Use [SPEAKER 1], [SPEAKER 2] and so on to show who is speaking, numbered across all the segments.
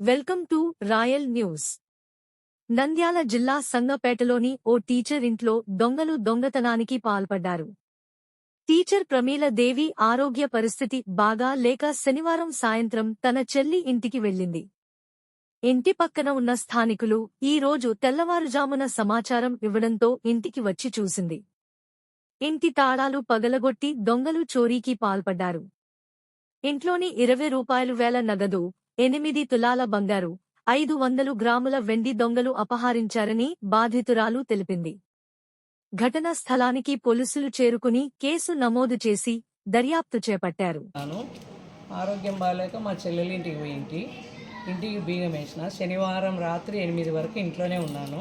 [SPEAKER 1] Welcome to Royal News. Nandyal జిల్లా సంగపేటలోని ఓ teacher ఇంట్లో దొంగలు దొంగతనానికి పాల్పడ్డారు. టీచర్ ప్రమీల దేవి ఆరోగ్య పరిస్థితి బాగా లేక శనివారం సాయంత్రం తన చెల్లి ఇంటికి వెళ్ళింది. ఇంటి పక్కన ఉన్న స్థానికులు ఈ రోజు తెల్లవారుజామున సమాచారం ఇవ్వడంతో ఇంటికి వచ్చి చూసింది. ఇంటి తాళాలు పగలగొట్టి దొంగలు చోరీకి పాల్పడ్డారు. ఇంట్లోని ఇరవై రూపాయలు వేల నగదు ఎనిమిది తులాల బంగారు ఐదు వందలు గ్రాముల వెండి దొంగలు అపహరించారని బాధితురాలు తెలిపింది. ఘటనా స్థలానికి పోలీసులు చేరుకుని కేసు నమోదు చేసి దర్యాప్తు చేపట్టారు.
[SPEAKER 2] ఆరోగ్యం బాగాలేక మా చెల్లెలు ఇంటికి పోయింటి ఇంటికి బీగం వేసిన. శనివారం రాత్రి ఎనిమిది వరకు ఇంట్లోనే ఉన్నాను.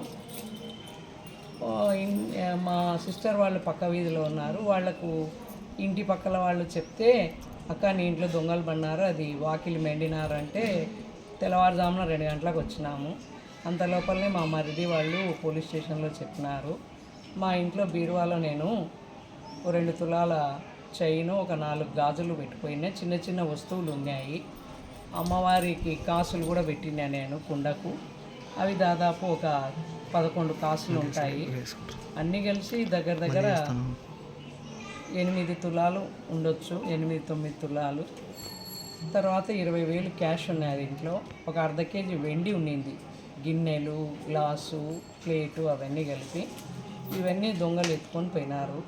[SPEAKER 2] మా సిస్టర్ వాళ్ళు పక్క వీధిలో ఉన్నారు. వాళ్ళకు ఇంటి పక్కల వాళ్ళు చెప్తే అక్క నీ ఇంట్లో దొంగలు పడినారు అది వాకిలి మెండినారు అంటే తెల్లవారుజామున రెండు గంటలకు వచ్చినాము. అంత లోపలనే మా మరిది వాళ్ళు పోలీస్ స్టేషన్లో చెప్పినారు. మా ఇంట్లో బీరువాలో నేను రెండు తులాల చైను ఒక నాలుగు గాజులు పెట్టుకున్నా చిన్న చిన్న వస్తువులు ఉన్నాయి. అమ్మవారికి కాసులు కూడా పెట్టినా నేను కుండకు. అవి దాదాపు ఒక పదకొండు కాసులు ఉంటాయి. అన్నీ కలిసి దగ్గర దగ్గర ఎనిమిది తులాలు ఉండొచ్చు ఎనిమిది తొమ్మిది తులాలు. తర్వాత ఇరవై వేలు క్యాష్ ఉన్నది ఇంట్లో. ఒక అర్ధ కేజీ వెండి ఉండింది గిన్నెలు గ్లాసు ప్లేటు అవన్నీ కలిపి. ఇవన్నీ దొంగలు ఎత్తుకొని పోయినారు.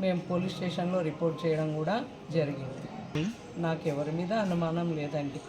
[SPEAKER 2] మేము పోలీస్ స్టేషన్లో రిపోర్ట్ చేయడం కూడా జరిగింది. నాకు ఎవరి మీద అనుమానం లేదండి.